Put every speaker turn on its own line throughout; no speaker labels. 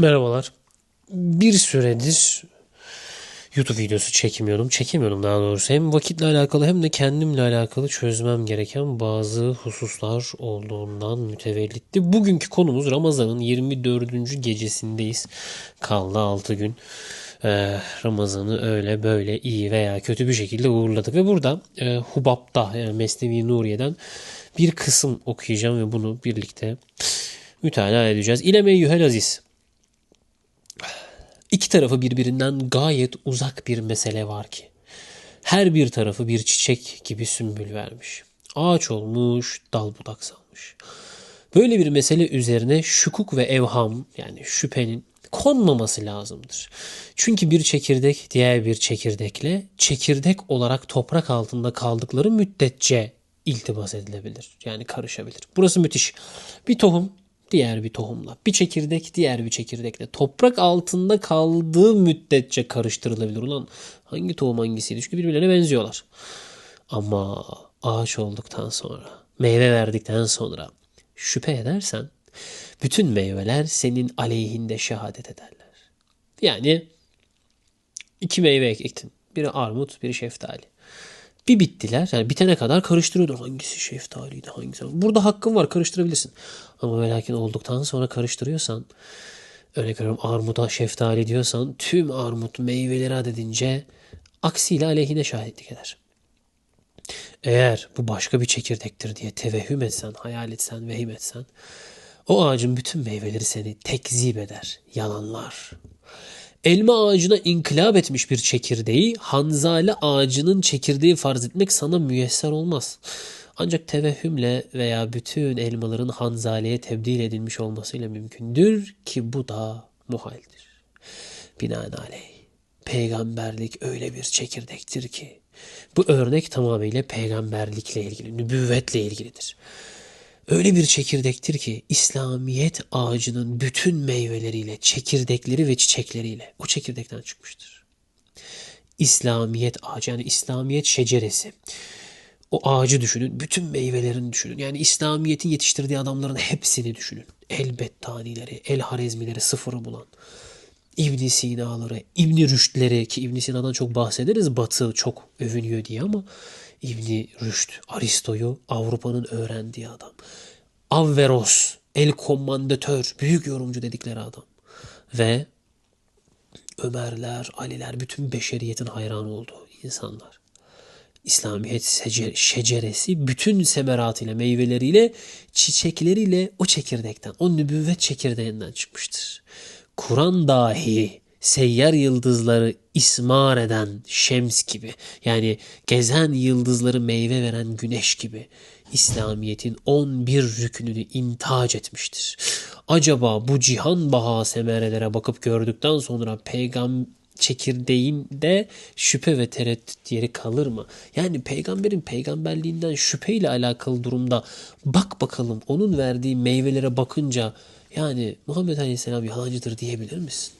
Merhabalar. Bir süredir YouTube videosu çekmiyordum. Çekemiyordum daha doğrusu. Hem vakitle alakalı hem de kendimle alakalı çözmem gereken bazı hususlar olduğundan mütevellitti. Bugünkü konumuz Ramazan'ın 24. gecesindeyiz. Kaldı 6 gün. Ee, Ramazan'ı öyle böyle iyi veya kötü bir şekilde uğurladık. Ve burada e, Hubab'da yani Mesnevi Nuriye'den bir kısım okuyacağım ve bunu birlikte mütalaa edeceğiz. İleme Yühel Aziz. İki tarafı birbirinden gayet uzak bir mesele var ki. Her bir tarafı bir çiçek gibi sümbül vermiş. Ağaç olmuş, dal budak salmış. Böyle bir mesele üzerine şukuk ve evham yani şüphenin konmaması lazımdır. Çünkü bir çekirdek diğer bir çekirdekle çekirdek olarak toprak altında kaldıkları müddetçe iltibas edilebilir. Yani karışabilir. Burası müthiş. Bir tohum diğer bir tohumla, bir çekirdek diğer bir çekirdekle toprak altında kaldığı müddetçe karıştırılabilir. Ulan hangi tohum hangisiydi? Çünkü birbirlerine benziyorlar. Ama ağaç olduktan sonra, meyve verdikten sonra şüphe edersen bütün meyveler senin aleyhinde şehadet ederler. Yani iki meyve ektin. Biri armut, biri şeftali. Bir bittiler. Yani bitene kadar karıştırıyordun. Hangisi şeftaliydi hangisi. Burada hakkın var karıştırabilirsin. Ama ve lakin olduktan sonra karıştırıyorsan örnek veriyorum armuda şeftali diyorsan tüm armut meyveleri adedince aksiyle aleyhine şahitlik eder. Eğer bu başka bir çekirdektir diye tevehüm etsen, hayal etsen, vehim etsen o ağacın bütün meyveleri seni tekzip eder, yalanlar. Elma ağacına inkılap etmiş bir çekirdeği hanzale ağacının çekirdeği farz etmek sana müyesser olmaz. Ancak tevehhümle veya bütün elmaların hanzaleye tebdil edilmiş olmasıyla mümkündür ki bu da muhaldir. Binaenaleyh peygamberlik öyle bir çekirdektir ki bu örnek tamamıyla peygamberlikle ilgili, nübüvvetle ilgilidir. Öyle bir çekirdektir ki İslamiyet ağacının bütün meyveleriyle, çekirdekleri ve çiçekleriyle o çekirdekten çıkmıştır. İslamiyet ağacı yani İslamiyet şeceresi. O ağacı düşünün, bütün meyvelerini düşünün. Yani İslamiyet'in yetiştirdiği adamların hepsini düşünün. Elbet tanileri, el harezmileri sıfırı bulan. İbn Sina'ları, İbn Rüşd'leri ki İbn Sina'dan çok bahsederiz. Batı çok övünüyor diye ama İbni Rüşd, Aristo'yu Avrupa'nın öğrendiği adam. Averroes, el komandatör, büyük yorumcu dedikleri adam. Ve Ömerler, Aliler, bütün beşeriyetin hayran olduğu insanlar. İslamiyet şeceresi bütün semeratıyla, meyveleriyle, çiçekleriyle o çekirdekten, o nübüvvet çekirdeğinden çıkmıştır. Kur'an dahi seyyar yıldızları ismar eden şems gibi yani gezen yıldızları meyve veren güneş gibi İslamiyet'in 11 rükününü intac etmiştir. Acaba bu cihan baha semerelere bakıp gördükten sonra peygamber çekirdeğinde şüphe ve tereddüt yeri kalır mı? Yani peygamberin peygamberliğinden şüpheyle alakalı durumda bak bakalım onun verdiği meyvelere bakınca yani Muhammed Aleyhisselam yalancıdır diyebilir misin?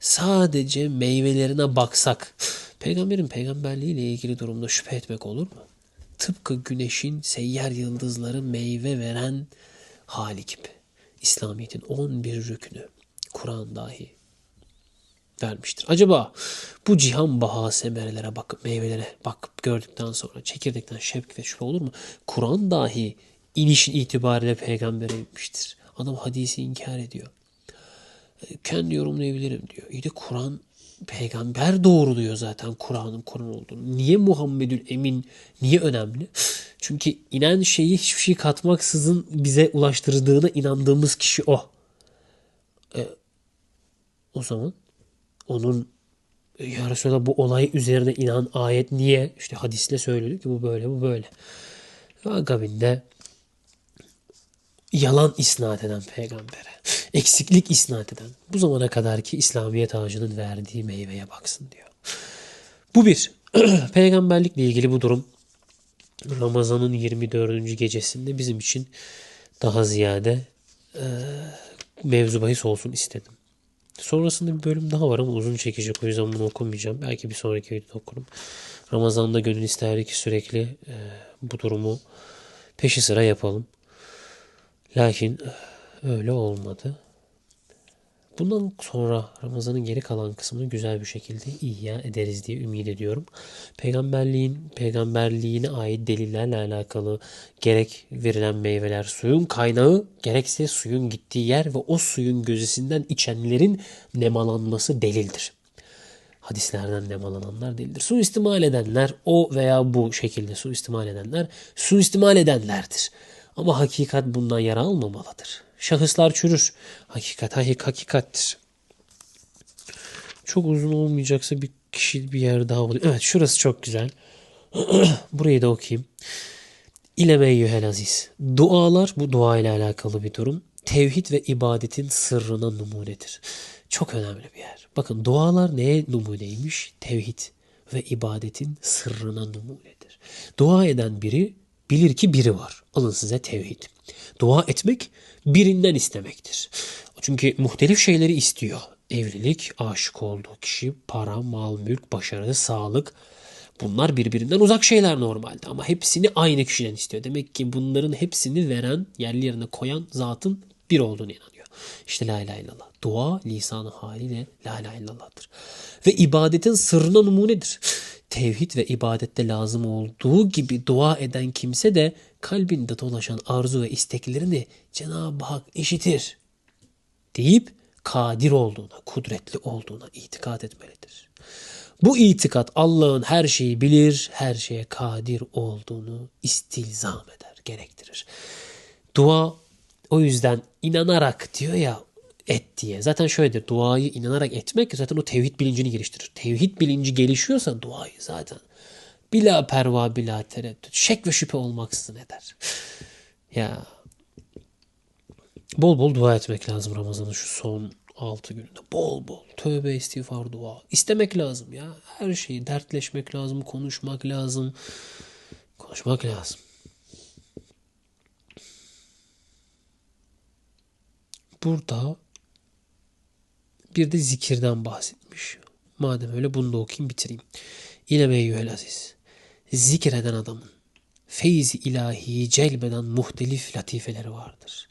sadece meyvelerine baksak peygamberin peygamberliği ile ilgili durumda şüphe etmek olur mu? Tıpkı güneşin seyyar yıldızları meyve veren hali gibi. İslamiyet'in 11 rükünü Kur'an dahi vermiştir. Acaba bu cihan baha semerelere bakıp meyvelere bakıp gördükten sonra çekirdekten şevk ve şüphe olur mu? Kur'an dahi inişin itibariyle peygambere inmiştir. Adam hadisi inkar ediyor kendi yorumlayabilirim diyor. İyi de Kur'an peygamber doğruluyor zaten Kur'an'ın Kur'an olduğunu. Niye Muhammedül Emin niye önemli? Çünkü inen şeyi hiçbir şey katmaksızın bize ulaştırdığına inandığımız kişi o. E, o zaman onun ya Resulallah bu olay üzerine inan ayet niye? İşte hadisle söylüyor ki bu böyle bu böyle. Akabinde yalan isnat eden peygambere, eksiklik isnat eden, bu zamana kadar ki İslamiyet ağacının verdiği meyveye baksın diyor. Bu bir. Peygamberlikle ilgili bu durum Ramazan'ın 24. gecesinde bizim için daha ziyade e, mevzu bahis olsun istedim. Sonrasında bir bölüm daha var ama uzun çekecek o yüzden bunu okumayacağım. Belki bir sonraki videoda okurum. Ramazan'da gönül isterdi ki sürekli e, bu durumu peşi sıra yapalım. Lakin öyle olmadı. Bundan sonra Ramazan'ın geri kalan kısmını güzel bir şekilde ihya ederiz diye ümit ediyorum. Peygamberliğin, peygamberliğine ait delillerle alakalı gerek verilen meyveler suyun kaynağı gerekse suyun gittiği yer ve o suyun gözesinden içenlerin nemalanması delildir. Hadislerden nemalananlar değildir. Suistimal edenler o veya bu şekilde suistimal edenler suistimal edenlerdir. Ama hakikat bundan yara almamalıdır. Şahıslar çürür. Hakikat hakikattir. Çok uzun olmayacaksa bir kişi bir yer daha oluyor. Evet şurası çok güzel. Burayı da okuyayım. İleme eyyühel aziz. Dualar bu dua ile alakalı bir durum. Tevhid ve ibadetin sırrına numunedir. Çok önemli bir yer. Bakın dualar neye numuneymiş? Tevhid ve ibadetin sırrına numunedir. Dua eden biri bilir ki biri var. Alın size tevhid. Dua etmek birinden istemektir. Çünkü muhtelif şeyleri istiyor. Evlilik, aşık olduğu kişi, para, mal, mülk, başarı, sağlık. Bunlar birbirinden uzak şeyler normalde ama hepsini aynı kişiden istiyor. Demek ki bunların hepsini veren, yerli yerine koyan zatın bir olduğunu inanıyor. İşte la ilahe illallah. Dua lisanı haliyle la ilahe illallah'tır. Ve ibadetin sırrına numunedir. Tevhid ve ibadette lazım olduğu gibi dua eden kimse de kalbinde dolaşan arzu ve isteklerini Cenab-ı Hak işitir deyip kadir olduğuna, kudretli olduğuna itikat etmelidir. Bu itikat Allah'ın her şeyi bilir, her şeye kadir olduğunu istilzam eder, gerektirir. Dua o yüzden inanarak diyor ya et diye. Zaten şöyledir. Duayı inanarak etmek zaten o tevhid bilincini geliştirir. Tevhid bilinci gelişiyorsa duayı zaten bila perva bila tereddüt şek ve şüphe olmaksızın eder. Ya bol bol dua etmek lazım Ramazan'ın şu son 6 gününde. Bol bol tövbe istiğfar dua. İstemek lazım ya. Her şeyi dertleşmek lazım, konuşmak lazım. Konuşmak lazım. Burada bir de zikirden bahsetmiş. Madem öyle bunu da okuyayım bitireyim. İle meyyühel aziz. Zikreden adamın feyzi ilahiyi celbeden muhtelif latifeleri vardır.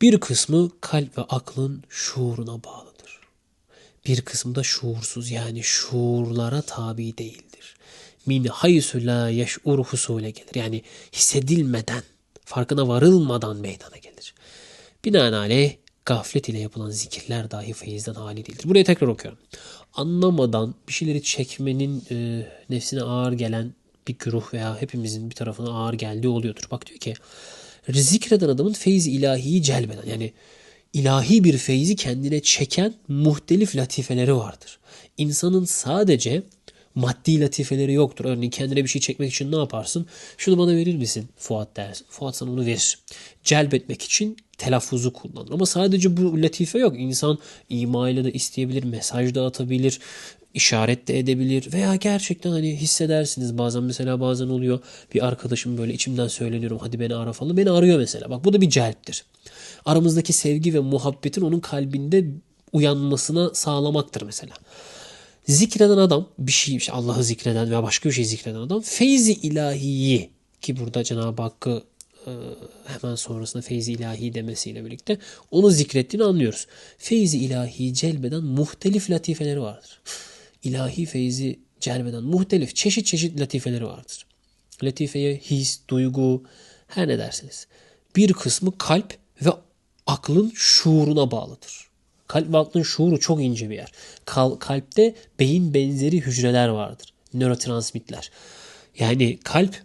Bir kısmı kalp ve aklın şuuruna bağlıdır. Bir kısmı da şuursuz yani şuurlara tabi değildir. Min haysu la yeş'ur husule gelir. Yani hissedilmeden, farkına varılmadan meydana gelir. Binaenaleyh gaflet ile yapılan zikirler dahi feyizden hali değildir. Burayı tekrar okuyorum. Anlamadan bir şeyleri çekmenin e, nefsine ağır gelen bir güruh veya hepimizin bir tarafına ağır geldiği oluyordur. Bak diyor ki zikreden adamın feyzi ilahiyi celbeden yani ilahi bir feyzi kendine çeken muhtelif latifeleri vardır. İnsanın sadece maddi latifeleri yoktur. Örneğin kendine bir şey çekmek için ne yaparsın? Şunu bana verir misin Fuat dersin. Fuat sana onu verir. Celbetmek için telaffuzu kullanır. Ama sadece bu latife yok. İnsan ima ile de isteyebilir, mesaj da atabilir, işaret de edebilir veya gerçekten hani hissedersiniz bazen mesela bazen oluyor bir arkadaşım böyle içimden söyleniyorum hadi beni ara falan beni arıyor mesela bak bu da bir celptir. Aramızdaki sevgi ve muhabbetin onun kalbinde uyanmasına sağlamaktır mesela. Zikreden adam bir şey işte Allah'ı zikreden veya başka bir şey zikreden adam feyzi ilahiyi ki burada Cenab-ı Hakk'ı e, hemen sonrasında feyzi ilahi demesiyle birlikte onu zikrettiğini anlıyoruz. Feyzi ilahi celbeden muhtelif latifeleri vardır. İlahi feyzi celbeden muhtelif çeşit çeşit latifeleri vardır. Latifeye his, duygu her ne dersiniz. Bir kısmı kalp ve aklın şuuruna bağlıdır. Kalp ve aklın şuuru çok ince bir yer. Kal kalpte beyin benzeri hücreler vardır. Nörotransmitler. Yani kalp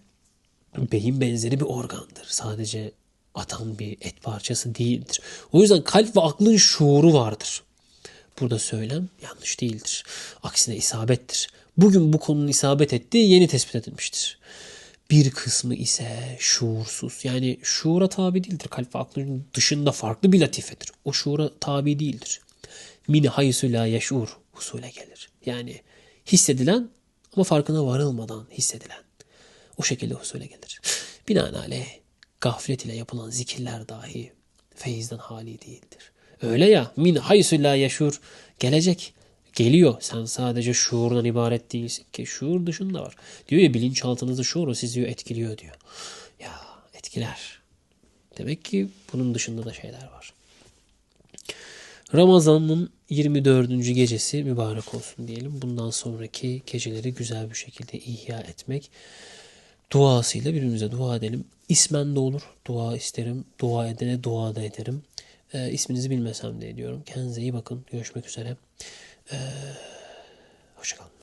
beyin benzeri bir organdır. Sadece atan bir et parçası değildir. O yüzden kalp ve aklın şuuru vardır. Burada söylem yanlış değildir. Aksine isabettir. Bugün bu konunun isabet ettiği yeni tespit edilmiştir. Bir kısmı ise şuursuz. Yani şuura tabi değildir. Kalp ve aklın dışında farklı bir latifedir. O şuura tabi değildir. Min haysu la yeşur husule gelir. Yani hissedilen ama farkına varılmadan hissedilen. O şekilde husule gelir. Binaenaleyh gaflet ile yapılan zikirler dahi feyizden hali değildir. Öyle ya min haysu la yeşur gelecek. Geliyor. Sen sadece şuurdan ibaret değilsin ki. Şuur dışında var. Diyor ya bilinçaltınızda şuuru sizi etkiliyor diyor. Ya etkiler. Demek ki bunun dışında da şeyler var. Ramazan'ın 24. gecesi mübarek olsun diyelim. Bundan sonraki geceleri güzel bir şekilde ihya etmek duasıyla birbirimize dua edelim. İsmen de olur. Dua isterim. Dua edene dua da ederim. Ee, isminizi bilmesem de ediyorum. Kendinize iyi bakın. Görüşmek üzere. Ee, hoşçakalın.